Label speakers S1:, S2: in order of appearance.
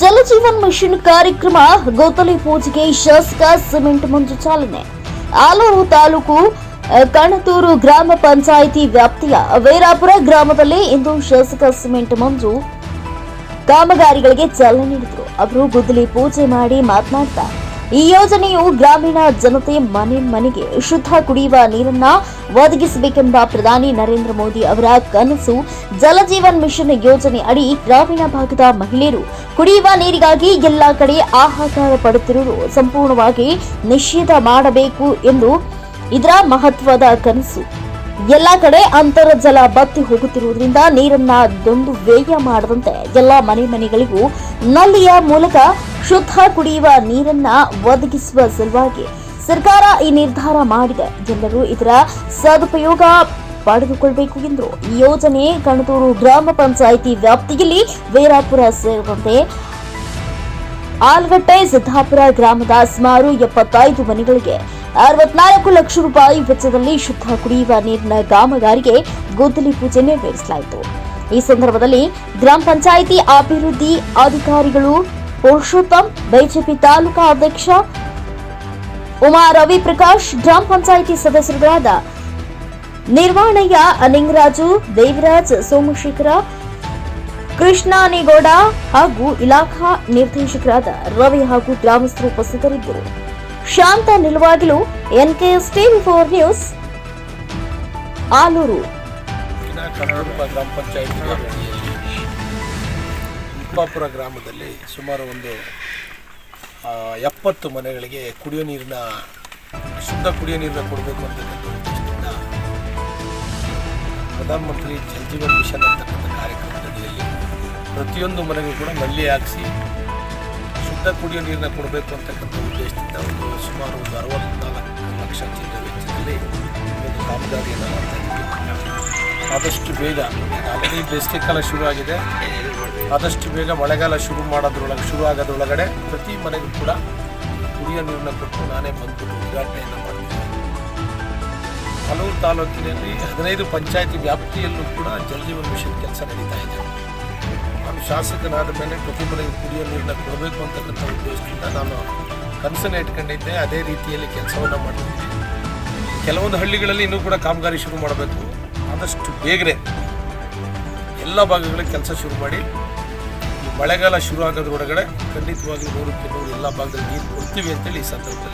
S1: Jal Jeevan mission ಕಾರ್ಯಕ್ರಮ, ಗೋತಲಿ ಪೂಜೆಗೆ ಶಾಸಕ ಸಿಮೆಂಟ್ ಮಂಜು ಚಾಲನೆ. ಆಲೂರು ತಾಲೂಕು ಕಣತೂರು ಗ್ರಾಮ ಪಂಚಾಯಿತಿ ವ್ಯಾಪ್ತಿಯ ವೈರಾಪುರ ಗ್ರಾಮದಲ್ಲಿ ಇಂದು ಶಾಸಕ ಸಿಮೆಂಟ್ ಮಂಜು ಕಾಮಗಾರಿಗಳಿಗೆ ಚಾಲನೆ ನೀಡಿದರು. ಅವರು ಗುದ್ದಲಿ ಪೂಜೆ ಮಾಡಿ ಮಾತನಾಡ್ತಾ ಈ ಯೋಜನೆಯು ಗ್ರಾಮೀಣ ಜನತೆ ಮನೆ ಮನೆಗೆ ಶುದ್ಧ ಕುಡಿಯುವ ನೀರನ್ನ ಒದಗಿಸಬೇಕೆಂಬ ಪ್ರಧಾನಿ ನರೇಂದ್ರ ಮೋದಿ ಅವರ ಕನಸು ಜಲಜೀವನ್ ಮಿಷನ್ ಯೋಜನೆ ಅಡಿ ಗ್ರಾಮೀಣ ಭಾಗದ ಮಹಿಳೆಯರು ಕುಡಿಯುವ ನೀರಿಗಾಗಿ ಎಲ್ಲ ಕಡೆ ಆಹಾಕಾರ ಪಡುತ್ತಿರುವುದು ಸಂಪೂರ್ಣವಾಗಿ ನಿಷೇಧ ಮಾಡಬೇಕು ಎಂದು ಇದರ ಮಹತ್ವದ ಕನಸು. ಎಲ್ಲ ಕಡೆ ಅಂತರ್ಜಲ ಬತ್ತಿ ಹೋಗುತ್ತಿರುವುದರಿಂದ ನೀರನ್ನ ದೊಂದು ವ್ಯಯ ಮಾಡದಂತೆ ಎಲ್ಲ ಮನೆ ಮನೆಗಳಿಗೂ ನಲ್ಲಿಯ ಮೂಲಕ ಶುದ್ಧ ಕುಡಿಯುವ ನೀರನ್ನ ಒದಗಿಸುವ ಸಲುವಾಗಿ ಸರ್ಕಾರ ಈ ನಿರ್ಧಾರ ಮಾಡಿದೆ. ಎಲ್ಲರೂ ಇದರ ಸದುಪಯೋಗ ಪಡೆದುಕೊಳ್ಳಬೇಕು ಎಂದರು ಈ ಯೋಜನೆ ಕಣತೂರು ಗ್ರಾಮ ಪಂಚಾಯಿತಿ ವ್ಯಾಪ್ತಿಯಲ್ಲಿ ವೀರಾಪುರ ಸೇರಿದಂತೆ ಆಲ್ಗಟ್ಟೆ ಸಿದ್ದಾಪುರ ಗ್ರಾಮದ ಸುಮಾರು ಎಪ್ಪತ್ತೈದು ಮನೆಗಳಿಗೆ ಅರವತ್ನಾಲ್ಕು ಲಕ್ಷ ರೂಪಾಯಿ ವೆಚ್ಚದಲ್ಲಿ ಶುದ್ಧ ಕುಡಿಯುವ ನೀರಿನ ಕಾಮಗಾರಿಗೆ ಗುದ್ದಲಿ ಪೂಜೆ ನೆರವೇರಿಸಲಾಯಿತು. ಈ ಸಂದರ್ಭದಲ್ಲಿ ಗ್ರಾಮ ಪಂಚಾಯಿತಿ ಅಭಿವೃದ್ಧಿ ಅಧಿಕಾರಿಗಳು ಪುರುಷೋತ್ತಮ್, ಬಿಜೆಪಿ ತಾಲೂಕಾ ಅಧ್ಯಕ್ಷ ಉಮಾ ರವಿ ಪ್ರಕಾಶ್, ಗ್ರಾಮ ಪಂಚಾಯಿತಿ ಸದಸ್ಯರುಗಳಾದ ನಿರ್ವಾಣಯ್ಯ ಅನಿಂಗರಾಜು ದೇವರಾಜ್, ಸೋಮಶೇಖರ ಕೃಷ್ಣಾನೇಗೌಡ ಹಾಗೂ ಇಲಾಖಾ ನಿರ್ದೇಶಕರಾದ ರವಿ ಹಾಗೂ ಗ್ರಾಮಸ್ಥರು ಉಪಸ್ಥಿತರಿದ್ದರು. ಶಾಂತ ನಿಲುವಾಗಿಲು NKS TV four news, Aluru.
S2: ಗ್ರಾಮ ಪಂಚಾಯತ್ ವ್ಯಾಪ್ತಿಯಲ್ಲಿ ಗ್ರಾಮದಲ್ಲಿ ಸುಮಾರು ಒಂದು ಎಪ್ಪತ್ತು ಮನೆಗಳಿಗೆ ಕುಡಿಯೋ ನೀರಿನ, ಶುದ್ಧ ಕುಡಿಯೋ ನೀರನ್ನ ಕೊಡಬೇಕು ಅಂತ ಪ್ರಧಾನಮಂತ್ರಿ ಜಲ್ ಜೀವನ್ ಮಿಷನ್ ಅಂತಕ್ಕಂಥ ಕಾರ್ಯಕ್ರಮದಲ್ಲಿ ಪ್ರತಿಯೊಂದು ಮನೆಗೂ ಕೂಡ ನಲ್ಲಿ ಹಾಕಿಸಿ ಶುದ್ಧ ಕುಡಿಯೋ ನೀರನ್ನ ಕೊಡಬೇಕು ಅಂತಕ್ಕಂಥ ಉದ್ದೇಶದಿಂದ ಒಂದು ಸುಮಾರು ಒಂದು ಅರವತ್ನಾಲ್ಕು ಲಕ್ಷ ಚಿಲ್ಲರೆ ವೆಚ್ಚದಲ್ಲಿ ಒಂದು ಕಾಮಗಾರಿಯನ್ನು ಮಾಡ್ತಾ ಇದ್ದೀವಿ. ಆದಷ್ಟು ಬೇಗ, ಆಲ್ರೆಡಿ ಬೇಸಿಗೆ ಕಾಲ ಶುರು ಆಗಿದೆ ಆದಷ್ಟು ಬೇಗ ಮಳೆಗಾಲ ಶುರು ಮಾಡೋದ್ರೊಳಗೆ ಶುರು ಆಗೋದ್ರೊಳಗಡೆ ಪ್ರತಿ ಮನೆಗೂ ಕೂಡ ಕುಡಿಯೋ ನೀರನ್ನ ಕೊಟ್ಟು ನಾನೇ ಬಂದು ಉದ್ಘಾಟನೆಯನ್ನು ಮಾಡ್ತೀನಿ. ಹಲವು ತಾಲೂಕಿನಲ್ಲಿ ಹದಿನೈದು ಪಂಚಾಯತಿ ವ್ಯಾಪ್ತಿಯಲ್ಲೂ ಕೂಡ ಜಲಜೀವನ್ ಮಿಷನ್ ಕೆಲಸ ನಡೀತಾ ಇದೆ. ನಾನು ಶಾಸಕನಾದ ಮೇಲೆ ಪ್ರತಿ ಮನೆಗೆ ಕುಡಿಯೋ ನೀರನ್ನ ಕೊಡಬೇಕು ಅಂತಕ್ಕಂಥ ಉದ್ದೇಶದಿಂದ ನಾನು ಕನಸನ್ನು ಇಟ್ಕೊಂಡಿದ್ದೆ. ಅದೇ ರೀತಿಯಲ್ಲಿ ಕೆಲಸವನ್ನು ಮಾಡ್ತಿದ್ದೀನಿ ಕೆಲವೊಂದು ಹಳ್ಳಿಗಳಲ್ಲಿ ಇನ್ನೂ ಕೂಡ ಕಾಮಗಾರಿ ಶುರು ಮಾಡಬೇಕು. ಆದಷ್ಟು ಬೇಗನೆ ಎಲ್ಲ ಭಾಗಗಳಿಗೆ ಕೆಲಸ ಶುರು ಮಾಡಿ. ಮಳೆಗಾಲ ಶುರು ಆಗೋದ್ರೊಳಗಡೆ ಖಂಡಿತವಾಗಿ ನೂರಕ್ಕೆ ನೂರು ಎಲ್ಲ ಭಾಗದಲ್ಲಿ ನೀರು ಕೊಡ್ತೀವಿ ಅಂತೇಳಿ ಈ ಸಂದರ್ಭದಲ್ಲಿ